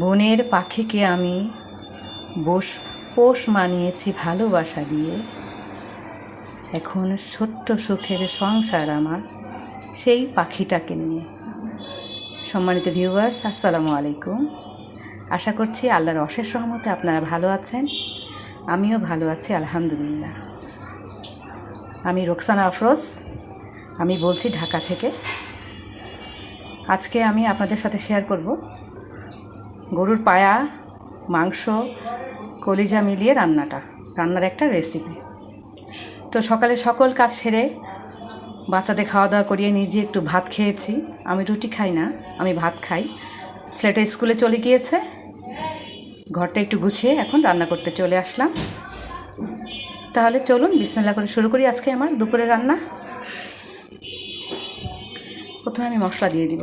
বনের পাখিকে আমি বস, পোষ মানিয়েছি ভালোবাসা দিয়ে। এখন ছোট্ট সুখের সংসার আমার সেই পাখিটাকে নিয়ে। সম্মানিত ভিউয়ার্স আসসালামু আলাইকুম। আশা করছি আল্লাহর অশেষ সহমতে আপনারা ভালো আছেন। আমিও ভালো আছি, আলহামদুলিল্লাহ। আমি রোকসানা আফরোজ। আমি বলছি ঢাকা থেকে। আজকে আমি আপনাদের সাথে শেয়ার করব গরুর পায়া, মাংস, কলিজা মিলিয়ে রান্নাটা, রান্নার একটা রেসিপি তো সকালে সকল কাজ সেরে বাচ্চাদের খাওয়া দাওয়া করিয়ে নিজে একটু ভাত খেয়েছি। আমি রুটি খাই না, আমি ভাত খাই। ছেলেটা স্কুলে চলে গিয়েছে। ঘরটা একটু গুছিয়ে এখন রান্না করতে চলে আসলাম। তাহলে চলুন বিসমিল্লা করে শুরু করি আজকে আমার দুপুরে রান্না। প্রথমে আমি মশলা দিয়ে দিব।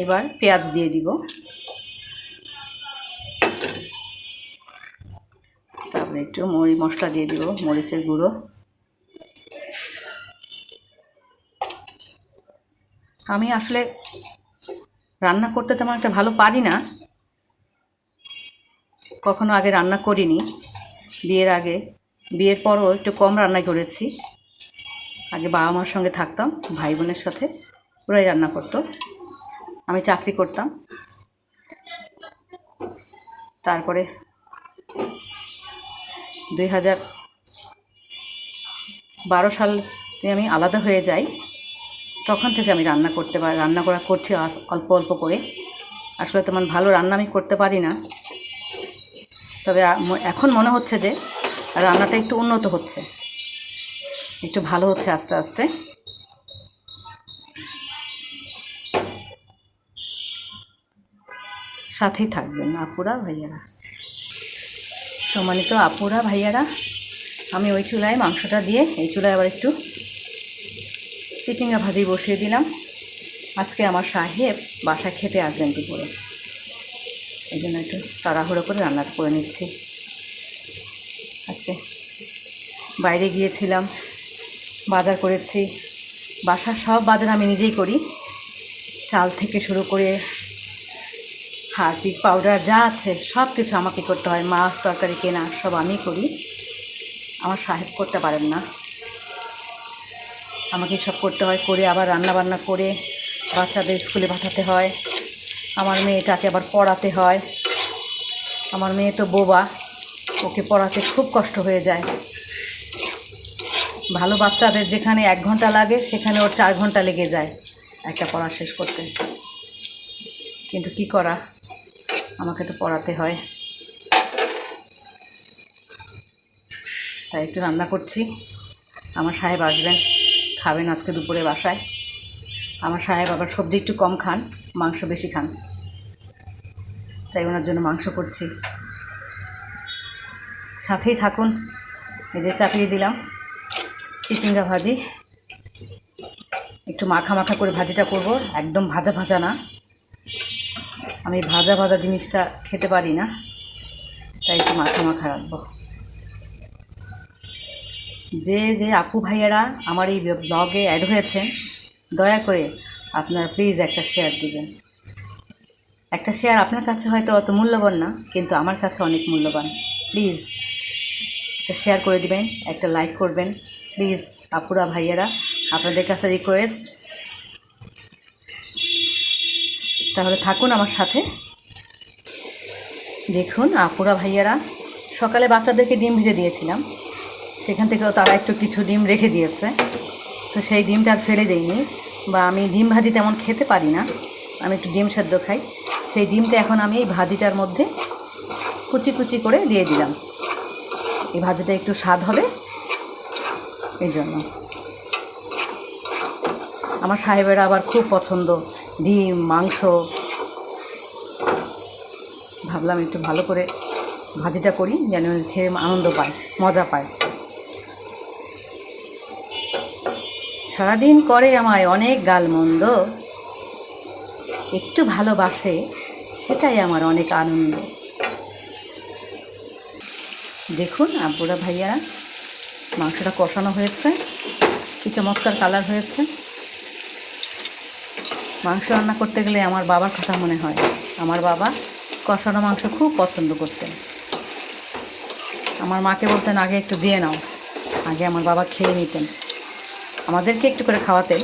এবার পেঁয়াজ দিয়ে দিব। তারপরে একটু মরি মশলা দিয়ে দিব, মরিচের গুঁড়ো। আমি আসলে রান্না করতে তেমন একটা ভালো পারি না। কখনো আগে রান্না করিনি। বিয়ের আগে, বিয়ের পরও একটু কম রান্না করেছি। আগে বাবা মার সঙ্গে থাকতাম, ভাই বোনের সাথে ওরাই রান্না করতো। আমি চাকরি করতাম। তারপরে দুই হাজার বারো সালে আমি আলাদা হয়ে যাই। তখন থেকে আমি রান্না করতে পারি রান্না করা করছি অল্প অল্প করে। আসলে তেমন ভালো রান্না আমি করতে পারি না। তবে এখন মনে হচ্ছে যে রান্নাটা একটু উন্নত হচ্ছে। একটু ভালো হচ্ছে আস্তে আস্তে। সাথেই থাকবেন আপুরা ভাইয়ারা। সম্মানিত আপুরা ভাইয়ারা, আমি ওই চুলায় মাংসটা দিয়ে, এই চুলায় আবার একটু চিচিঙ্গা ভাজি বসিয়ে দিলাম। আজকে আমার সাহেব বাসায় খেতে আসবেন দুপুরে এই জন্য একটু তাড়াহুড়ো করে রান্নাটা করে নিচ্ছি। আজকে বাইরে গিয়েছিলাম, বাজার করেছি। বাসার সব বাজার আমি নিজেই করি। চাল থেকে শুরু করে হারপিক পাউডার যা আছে সব কিছু আমাকে করতে হয়। মাছ, তরকারি, কেনা, সব আমি করি। আমার সাহেব করতে পারেন না। আমাকে সব করতে হয়, করে আবার রান্না বান্না করে বাচ্চাদের স্কুলে পাঠাতে হয়। আমার মেয়েটাকে আবার পড়াতে হয়। আমার মেয়ে তো বোবা, ওকে পড়াতে খুব কষ্ট হয়ে যায়। ভালো বাচ্চাদের যেখানে এক ঘণ্টা লাগে, সেখানে ওর চার ঘণ্টা লেগে যায়। একটা পড়া শেষ করতে। কিন্তু কি করা? আমাকে তো পড়াতে হয়। তাই একটু রান্না করছি। আমার সাহেব আসবেন, খাবেন আজকে দুপুরে বাসায়। আমার সাহেব আবার সবজি একটু কম খান, মাংস বেশি খান। তাই ওনার জন্য মাংস করছি। সাথেই থাকুন, এই যে চাপিয়ে দিলাম চিচিঙ্গা ভাজি। একটু মাখা মাখা করে ভাজিটা করব, একদম ভাজা ভাজা না। আমি ভাজা ভাজা জিনিসটা খেতে পারি না, তাই একটু মাখা মাখা রাখব। যে যে আপু ভাইয়ারা আমার এই ব্লগে অ্যাড হয়েছেন, দয়া করে আপনারা প্লিজ একটা শেয়ার দিবেন। একটা শেয়ার আপনার কাছে হয়তো অত মূল্যবান না, কিন্তু আমার কাছে অনেক মূল্যবান। প্লিজ একটা শেয়ার করে দিবেন, একটা লাইক করবেন। প্লিজ আপুরা ভাইয়ারা, আপনাদের কাছে রিকোয়েস্ট তাহলে থাকুন আমার সাথে। দেখুন, আপুরা ভাইয়ারা, সকালে বাচ্চাদেরকে ডিম ভেজে দিয়েছিলাম। সেখান থেকেও তারা একটু কিছু ডিম রেখে দিয়েছে। তো সেই ডিমটা আর ফেলে দেইনি বা আমি ডিম ভাজি তেমন খেতে পারি না। আমি একটু ডিম সেদ্ধ খাই। সেই ডিমটা এখন আমি এই ভাজিটার মধ্যে কুচি কুচি করে দিয়ে দিলাম। এই ভাজিটা একটু স্বাদ হবে এই জন্য আমার সাহেবেরা আবার খুব পছন্দ ডিম, মাংস। ভাবলাম একটু ভালো করে ভাজিটা করি, যেন খেয়ে আনন্দ পায়, মজা পায়। সারাদিন করে আমায় অনেক গালমন্দ। একটু ভালোবাসে, সেটাই আমার অনেক আনন্দ। দেখুন, আব্বুরা ভাইয়ারা, মাংসটা কষানো হয়েছে, কি চমৎকার কালার হয়েছে। মাংস রান্না করতে গেলে আমার বাবার কথা মনে হয়। আমার বাবা কষানো মাংস খুব পছন্দ করতেন। আমার মাকে বলতেন, আগে একটু দিয়ে নাও। আগে আমার বাবা খেয়ে নিতেন। আমাদেরকে একটু করে খাওয়াতেন।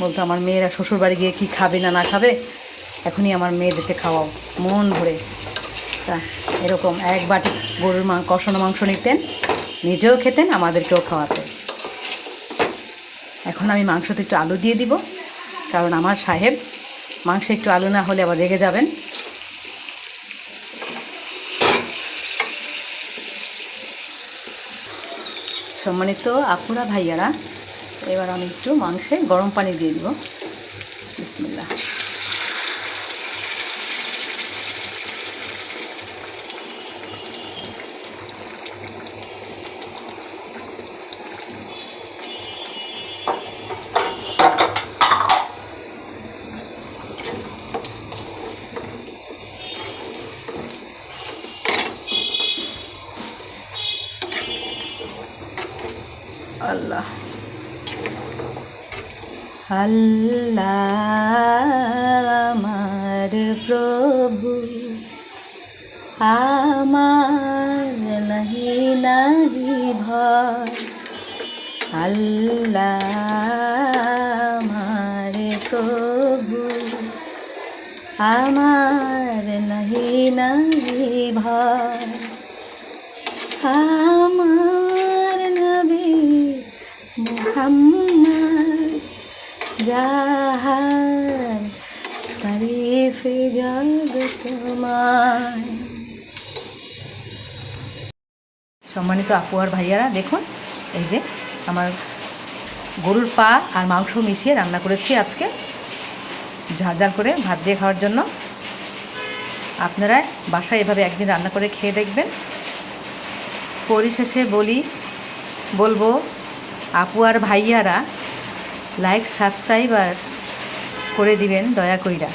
বলতো, আমার মেয়েরা শ্বশুর বাড়ি গিয়ে কী খাবে না না খাবে? এখনই আমার মেয়েদেরকে খাওয়াও। মন ভরে। তা এরকম এক বাটি গরুর মাংস কষানো মাংস নিতেন, নিজেও খেতেন, আমাদেরকেও খাওয়াতেন। এখন আমি মাংসতে একটু আলু দিয়ে দিব। কারণ আমার সাহেব মাংস একটু আলু না হলে আবার রেগে যাবেন। সম্মানিত আপুরা, ভাইয়ারা, এবার আমি একটু মাংসে গরম পানি দিয়ে দিব। বিসমিল্লা আল্লাহ। আল্লাহ আমার প্রভু। আমার নাহি নাহি ভয়। আল্লাহ আমার প্রভু। আমার নাহি নাহি ভয়। আমার জগত তোমায়। সম্মানিত আপু আর ভাইয়ারা, দেখুন, এই যে আমার গরুর পা আর মাংস মিশিয়ে রান্না করেছি আজকে। ঝাল করে ভাত দিয়ে খাওয়ার জন্য। আপনারা বাসায় এভাবে একদিন রান্না করে খেয়ে দেখবেন। পরিশেষে বলি, বলব, আপু আর ভাইয়ারা লাইক সাবস্ক্রাইবার করে দিবেন, দয়া কইরা।